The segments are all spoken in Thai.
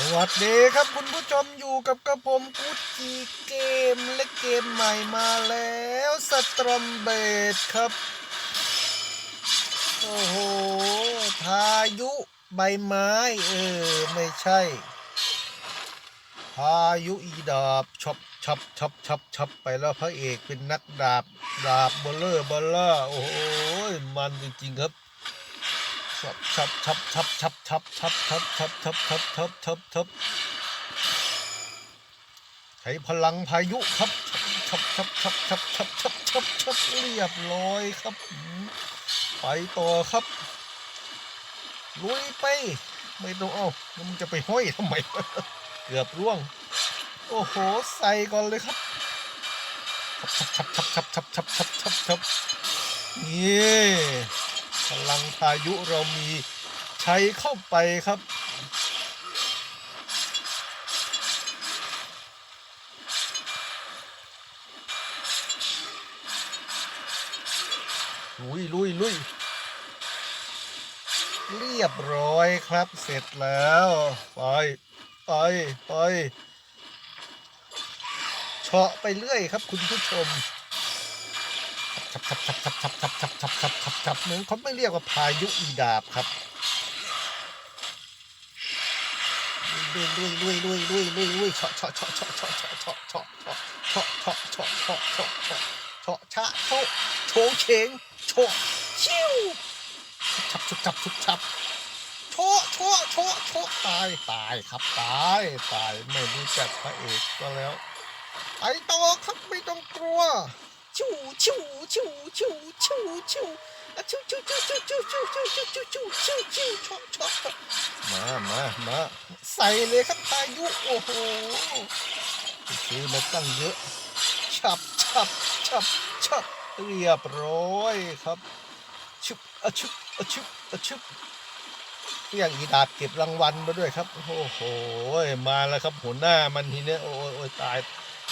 สวัสดีครับคุณผู้ชมอยู่กับกระผมกูจีเกมและเกมใหม่มาแล้วสตรอมเบดครับ โอ้โห พายุใบไม้ เออ ไม่ใช่ พายุอีดาบช็อปช็อปช็อปช็อปช็อปไปแล้วพระเอกเป็นนักดาบ ดาบเบลเลอร์เบลเล่าโอ้โห มันจริงๆครับ ชับชับชับชับชับชับชับชับชับชับชับชับชับชับใช้พลังพายุครับชับชับชับชับชับชับชับชับเรียบร้อยครับ ไปต่อครับ ลุยไป ไม่ต้องเอาแล้วมันจะไปห้อยทำไม เกือบร่วง โอ้โห ใส่ก่อนเลยครับชับชับชับชับชับชับชับชับชับนี่ พลังพายุเรามีใช้เข้าไปครับ ลุยลุยลุยเรียบร้อยครับเสร็จแล้ว ไป ไป ไปเฉาะไปเรื่อยครับคุณผู้ชม ชับชับชับชับชับชับชับชับชับชับชับนึงเขาไม่เรียกว่าพายุอีดาบครับลุยลุยลุยลุยลุยลุยลุยเฉาะเฉาะเฉาะเฉาะเฉาะเฉาะเฉาะเฉาะเฉาะเฉาะเฉาะเฉาะเฉาะเฉาะเฉาะชะโชะโชงเฉงโชะชิวชับชุบชับชุบชับโชะโชะโชะโชะตายตายครับตายตายไม่รู้จักพระเอกก็แล้วไปต่อครับไม่ต้องกลัว ชูชูชูชูชูชูอะชูชูชูชูชูชูชูชูชูชูชูชอชอมามามาใส่เลยครับพายุโอ้โหซื้อมาตั้งเยอะฉับฉับฉับฉับเรียบร้อยครับชุบอะชุบอะชุบอะชุบเรียกอีดาบเก็บรางวัลมาด้วยครับ โอ้โหมาแล้วครับหัวหน้ามันทีเนี้ยโอ้ยตาย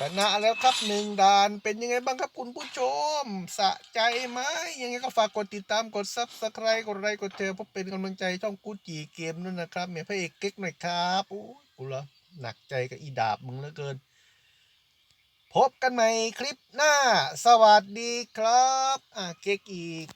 ชนะแล้วครับหนึ่งด่านเป็นยังไงบ้างครับคุณผู้ชม สะใจไหมยังไงก็ฝากกดติดตามกดซับสไครต์กดไลค์กดแชร์เพื่อเป็นกำลังใจช่องกูจีเกมด้วยนะครับเมียพระเอกเก๊กหน่อยครับโอ้กูเหรอหนักใจกับอีดาบมึงเหลือเกิน พบกันใหม่คลิปหน้า สวัสดีครับ อะเก๊กอีก